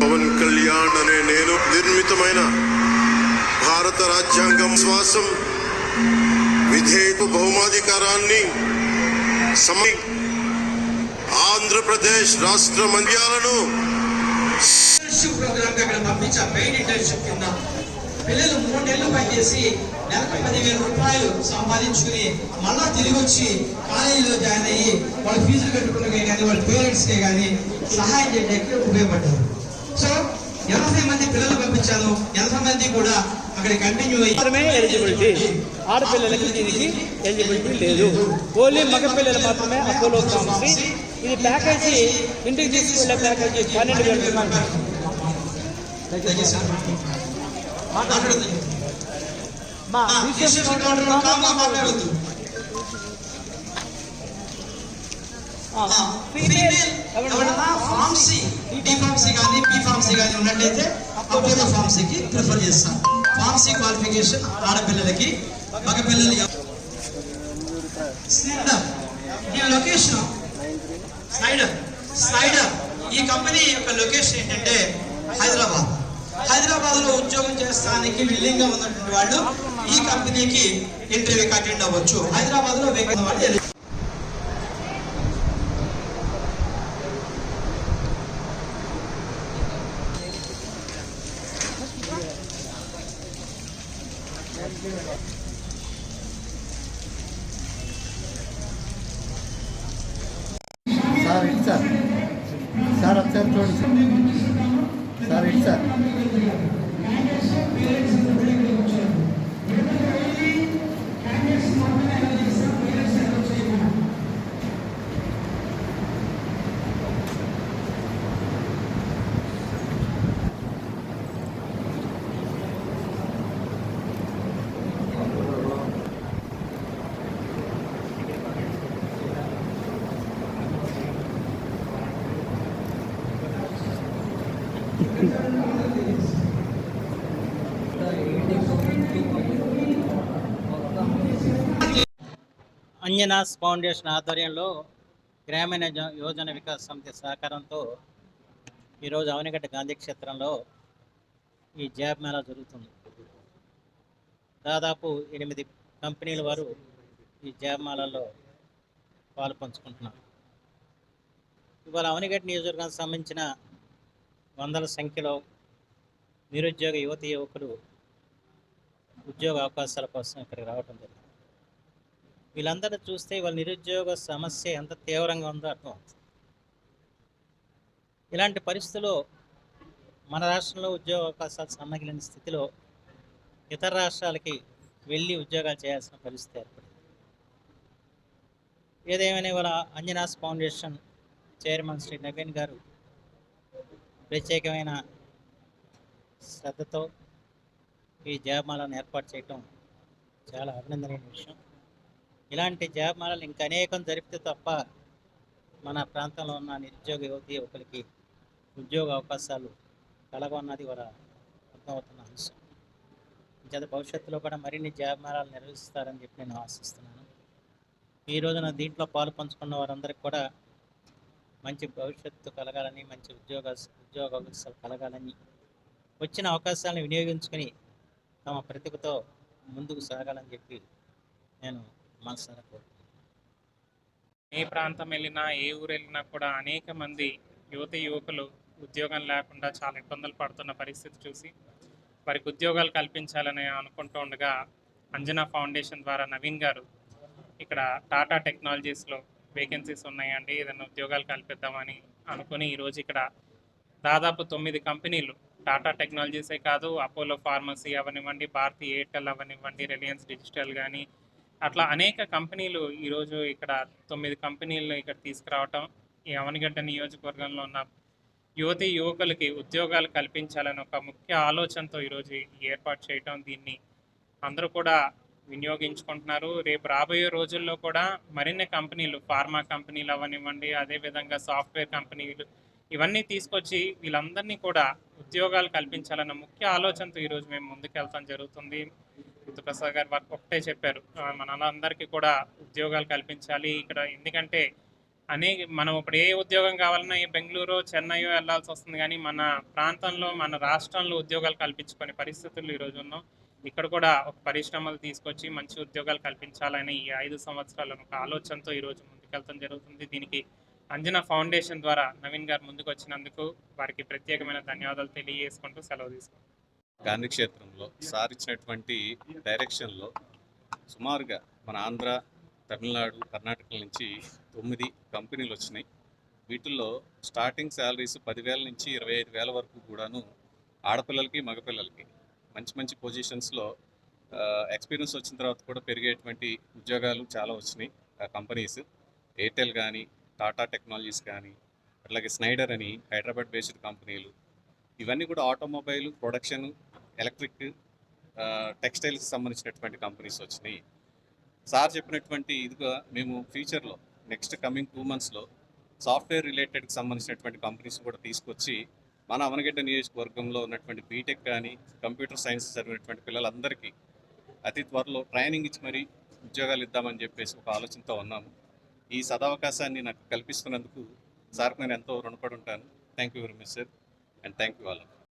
పవన్ కళ్యాణ్ అనే నేను నిర్మితమైన భారత రాజ్యాంగం శ్వాసం విధేయకు బహుమాధికారాన్ని సమ ఆంధ్రప్రదేశ్ రాష్ట్ర పంపించాం పెయిడ్ ఇంటర్న్షిప్ కింద పిల్లలు మూడు నెలలు పనిచేసి నెలకు పదివేల రూపాయలు సంపాదించుకుని మళ్ళా తిరిగి వచ్చి కాలేజీలో జాయిన్ అయ్యి వాళ్ళ ఫీజులు కట్టుకునే కానీ వాళ్ళ పేరెంట్స్ కే కానీ సహాయం చేయడానికి ఉపయోగపడ్డారు. సో ఎనభై మంది పిల్లలు పంపించాను. ఎనభై మంది కూడా అక్కడ కంటిన్యూ అయ్యి మాత్రమే ఎలిజిబిలిటీ ఆడపిల్లలకి దీనికి ఎలిజిబిలిటీ లేదు. ఓన్లీ మగపిల్లలు మాత్రమే అపోలో ఇది ప్యాకేజీ ఇంటికి తీసుకువెళ్ళే ప్యాకేజీ పన్నెండు వేల రూపాయలు దయచేసి మాట్లాడదు మా రిసెప్షన్ కౌంటర్లో కామ్గా మాట్లాడొద్దు ఫీమేల్ ఎవరైనా ఫార్మసీ డి ఫార్మసీ కానీ బి ఫార్మసీ కానీ ఉన్నట్టయితే అపోలో ఫార్మసీకి ప్రిఫర్ చేస్తాం. ఫార్మసీ క్వాలిఫికేషన్ ఆడపిల్లలకి మగపిల్లలు స్నైడర్ ఈ లొకేషన్ స్నైడర్. స్నైడర్. ఈ కంపెనీ యొక్క లొకేషన్ ఏంటంటే హైదరాబాద్. హైదరాబాద్లో ఉద్యోగం చేస్తానికి విల్లింగ్గా ఉన్నటువంటి వాళ్ళు ఈ కంపెనీకి ఇంటర్వ్యూకి అటెండ్ అవ్వచ్చు. హైదరాబాద్లో వేగంగా వాళ్ళు ఎలి- ఇటు సార్ సార్ ఒకసారి చూడండి సార్ సార్ ఇటు సార్ అంజనాస్ ఫౌండేషన్ ఆధ్వర్యంలో గ్రామీణ యోజన వికాస సమితి సహకారంతో ఈరోజు అవనిగడ్డ గాంధీ క్షేత్రంలో ఈ జాబ్ మేళా జరుగుతుంది. దాదాపు ఎనిమిది కంపెనీల వారు ఈ జాబ్ మేళాలో పాలు పంచుకుంటున్నారు. ఇవాళ అవనిగడ్డ నియోజకవర్గానికి సంబంధించిన వందల సంఖ్యలో నిరుద్యోగ యువతి యువకులు ఉద్యోగ అవకాశాల కోసం ఇక్కడికి రావడం జరిగింది. వీళ్ళందరూ చూస్తే వాళ్ళ నిరుద్యోగ సమస్య ఎంత తీవ్రంగా ఉందో అర్థం ఇలాంటి పరిస్థితుల్లో మన రాష్ట్రంలో ఉద్యోగ అవకాశాలు సన్నగిలిన స్థితిలో ఇతర రాష్ట్రాలకి వెళ్ళి ఉద్యోగాలు చేయాల్సిన పరిస్థితి ఏర్పడింది. ఏదేమైనా ఇవాళ అంజనాస్ ఫౌండేషన్ చైర్మన్ శ్రీ నవీన్ గారు ప్రత్యేకమైన శ్రద్ధతో ఈ జాబ్మాలను ఏర్పాటు చేయటం చాలా అభినందనీయ విషయం. ఇలాంటి జాబ్మాలలు ఇంకా అనేకం జరిపితే తప్ప మన ప్రాంతంలో ఉన్న నిరుద్యోగ యువతి యువకులకి ఉద్యోగ అవకాశాలు కలగన్నది కూడా అర్థమవుతున్న అంశం. చేత భవిష్యత్తులో కూడా మరిన్ని జాబ్ నిర్వహిస్తారని చెప్పి నేను ఆశిస్తున్నాను. ఈ రోజున దీంట్లో పాలు పంచుకున్న వారందరికీ కూడా మంచి భవిష్యత్తు కలగాలని మంచి ఉద్యోగ ఉద్యోగ అవకాశాలు కలగాలని వచ్చిన అవకాశాలను వినియోగించుకొని తమ ప్రతిభతో ముందుకు సాగాలని చెప్పి నేను మనసారా కోరుతున్నాను ఏ ప్రాంతం వెళ్ళినా ఏ ఊరు వెళ్ళినా కూడా అనేక మంది యువత యువకులు ఉద్యోగం లేకుండా చాలా ఇబ్బందులు పడుతున్న పరిస్థితి చూసి వారికి ఉద్యోగాలు కల్పించాలని అనుకుంటూ ఉండగా అంజనా ఫౌండేషన్ ద్వారా నవీన్ గారు ఇక్కడ టాటా టెక్నాలజీస్లో వేకెన్సీస్ ఉన్నాయండి. ఏదైనా ఉద్యోగాలు కల్పిద్దామని అనుకుని ఈరోజు ఇక్కడ దాదాపు తొమ్మిది కంపెనీలు టాటా టెక్నాలజీసే కాదు అపోలో ఫార్మసీ అవనివ్వండి భారతీ ఎయిర్టెల్ అవనివ్వండి రిలయన్స్ డిజిటల్ కానీ అట్లా అనేక కంపెనీలు ఈరోజు ఇక్కడ తొమ్మిది కంపెనీలు ఇక్కడ తీసుకురావటం ఈ అవనిగడ్డ నియోజకవర్గంలో ఉన్న యువతి యువకులకి ఉద్యోగాలు కల్పించాలని ఒక ముఖ్య ఆలోచనతో ఈరోజు ఏర్పాటు చేయటం దీన్ని అందరూ కూడా వినియోగించుకుంటున్నారు. రేపు రాబోయే రోజుల్లో కూడా మరిన్ని కంపెనీలు ఫార్మా కంపెనీలు అవనివ్వండి అదేవిధంగా సాఫ్ట్వేర్ కంపెనీలు ఇవన్నీ తీసుకొచ్చి వీళ్ళందరినీ కూడా ఉద్యోగాలు కల్పించాలన్న ముఖ్య ఆలోచనతో ఈరోజు మేము ముందుకెళ్తాం జరుగుతుంది. బుద్ధప్రసాద్ గారు వారు ఒకటే చెప్పారు. మనందరికీ మన కూడా ఉద్యోగాలు కల్పించాలి. ఇక్కడ ఎందుకంటే అనేక మనం ఇప్పుడు ఏ ఉద్యోగం కావాలన్నా ఏ బెంగళూరు చెన్నై వెళ్ళాల్సి వస్తుంది కానీ మన ప్రాంతంలో మన రాష్ట్రంలో ఉద్యోగాలు కల్పించుకునే పరిస్థితులు ఈరోజు ఉన్నాం. ఇక్కడ కూడా ఒక పరిశ్రమలు తీసుకొచ్చి మంచి ఉద్యోగాలు కల్పించాలని ఈ ఐదు సంవత్సరాల ఒక ఆలోచనతో ఈరోజు ముందుకెళ్తాం జరుగుతుంది. దీనికి అంజన ఫౌండేషన్ ద్వారా నవీన్ గారు ముందుకు వచ్చినందుకు వారికి ప్రత్యేకమైన ధన్యవాదాలు తెలియజేసుకుంటూ సెలవు తీసుకుంటాం గాంధీ క్షేత్రంలో సార్ ఇచ్చినటువంటి డైరెక్షన్లో సుమారుగా మన ఆంధ్ర తమిళనాడు కర్ణాటక నుంచి తొమ్మిది కంపెనీలు వచ్చినాయి. వీటిల్లో స్టార్టింగ్ శాలరీస్ పదివేల నుంచి ఇరవై ఐదు వేల వరకు కూడాను ఆడపిల్లలకి మగపిల్లలకి. మంచి మంచి పొజిషన్స్లో ఎక్స్పీరియన్స్ వచ్చిన తర్వాత కూడా పెరిగేటువంటి ఉద్యోగాలు చాలా వచ్చినాయి. కంపెనీస్ ఎయిర్టెల్ కానీ టాటా టెక్నాలజీస్ కానీ అట్లాగే స్నైడర్ అని హైదరాబాద్ బేస్డ్ కంపెనీలు ఇవన్నీ కూడా ఆటోమొబైల్ ప్రొడక్షన్ ఎలక్ట్రిక్ టెక్స్టైల్స్కి సంబంధించినటువంటి కంపెనీస్ వచ్చినాయి. సార్ చెప్పినటువంటి ఇదిగా మేము ఫ్యూచర్లో నెక్స్ట్ కమింగ్ టూ మంత్స్లో సాఫ్ట్వేర్ రిలేటెడ్కి సంబంధించినటువంటి కంపెనీస్ కూడా తీసుకొచ్చి మన అవనగడ్డ నియోజకవర్గంలో ఉన్నటువంటి బీటెక్ కానీ కంప్యూటర్ సైన్స్ చదివినటువంటి పిల్లలందరికీ అతి త్వరలో ట్రైనింగ్ ఇచ్చి మరీ ఉద్యోగాలు ఇద్దామని చెప్పేసి ఒక ఆలోచనతో ఉన్నాము. ఈ సదవకాశాన్ని నాకు కల్పిస్తున్నందుకు సార్ నేను ఎంతో రుణపడి ఉంటాను. Thank you very much sir and thank you all